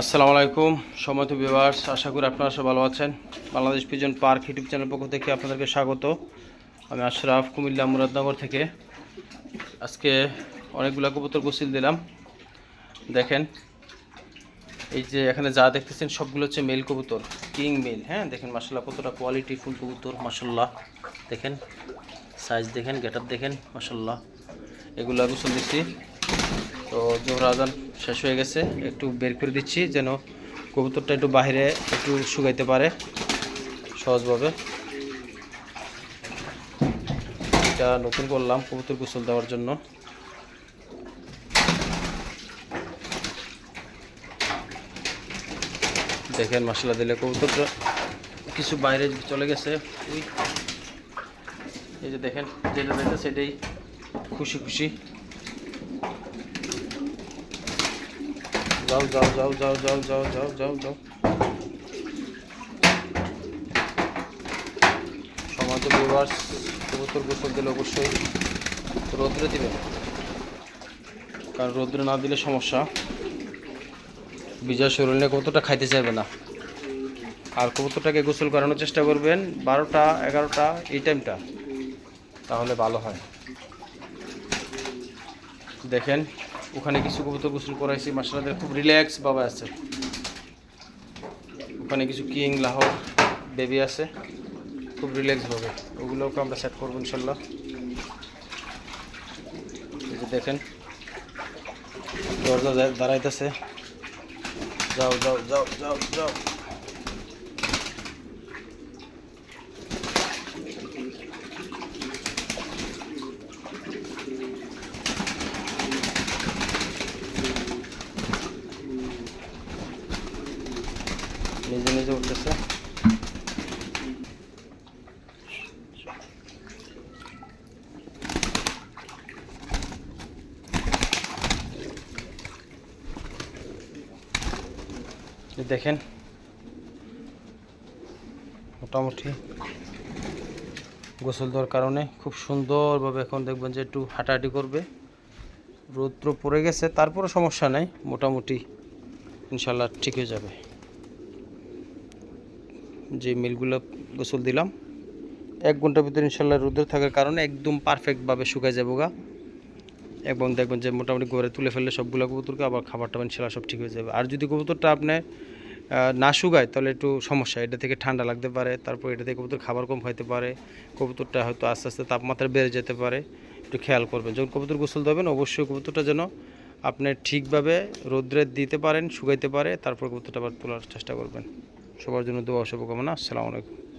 আসসালামু আলাইকুম সমত বিভার্স আশা করি আপনারা সব ভালো আছেন। Bangladesh pigeon park YouTube channel পক্ষ থেকে আপনাদেরকে স্বাগত। আমি আশরাফ, কুমিল্লা মুরাদনগর থেকে। আজকে অনেকগুলো কবুতর গোসিল দিলাম। দেখেন, এই যে এখানে যা দেখতেছেন সবগুলো হচ্ছে মেল কবুতর কিং মেল হ্যাঁ? দেখেন মাসাল্লাহ কতটা কোয়ালিটি ফুল কবুতর মাসাল্লাহ দেখেন সাইজ দেখেন গেটার দেখেন মাসাল্লাহ এগুলো গোসল দিচ্ছি। তো জোহর আজান শেষ হয়ে গেছে। একটু বের করে দিচ্ছি যেন কবুতরটা একটু বাইরে একটু শুকাইতে পারে সহজভাবে। এটা নতুন করলাম কবুতর গোসল দেওয়ার জন্য। দেখেন মশলা দিলে কবুতরটা কিছু বাইরে চলে গেছে। এই যে দেখেন, যেটা দেখে সেটাই খুশি খুশি। যাও যাও যাও যাও যাও যাও যাও যাও যাও। সমাজ ভিউয়ার্স কবুতর গোসল দিলে অবশ্যই রৌদ্রে দিবেন কারণ রৌদ্রে না দিলে সমস্যা। বিজয় শরীর নিয়ে কবুতরটা খাইতে চাইবে না। আর কবুতরটাকে গোসল করানোর চেষ্টা করবেন বারোটা, এগারোটা, এই টাইমটা। তাহলে ভালো হয়। দেখেন ওখানে কিছু কবুতর গোসল করাইছি মাসালাদের খুব রিল্যাক্স বাবা আছে। ওখানে কিছু কিং লাহোর, বেবি আছে, খুব রিল্যাক্স হবে। ওগুলোকে আমরা সেট করব ইনশাল্লাহ দেখেন, দরজা দাঁড়াইতেছে। যাও যাও যাও যাও যাও। নিজে নিজে উঠতেছে। দেখেন, মোটামুটি গোসল দেওয়ার কারণে খুব সুন্দরভাবে এখন দেখবেন যে একটু হাঁটাহাঁটি করবে। রৌদ্র পড়ে গেছে, তারপরও সমস্যা নাই, মোটামুটি ইনশাল্লাহ ঠিক হয়ে যাবে। যে মিলগুলো গোসল দিলাম, এক ঘণ্টার ভিতরে ইনশাল্লাহ রোদ্রে থাকার কারণে একদম পারফেক্টভাবে শুকায় যাব গা। এবং দেখবেন যে মোটামুটি ঘরে তুলে ফেললে সবগুলো কবুতরকে আবার খাবার টাবার ইনশাল্লাহ সব ঠিক হয়ে যাবে। আর যদি কবুতরটা আপনি না শুকায়, তাহলে একটু সমস্যা। এটা থেকে ঠান্ডা লাগতে পারে, তারপর এটা থেকে কবুতর খাবার কম খাইতে পারে। কবুতরটা হয়তো আস্তে আস্তে তাপমাত্রা বেড়ে যেতে পারে। একটু খেয়াল করবেন, যখন কবুতর গোসল দেবেন, অবশ্যই কবুতরটা যেন আপনি ঠিকভাবে রোদ্রে দিতে পারেন, শুকাইতে পারে, তারপর কবুতরটা আবার তোলার চেষ্টা করবেন। সবার জন্য দোয়া শুভকামনা। আসসালামু আলাইকুম।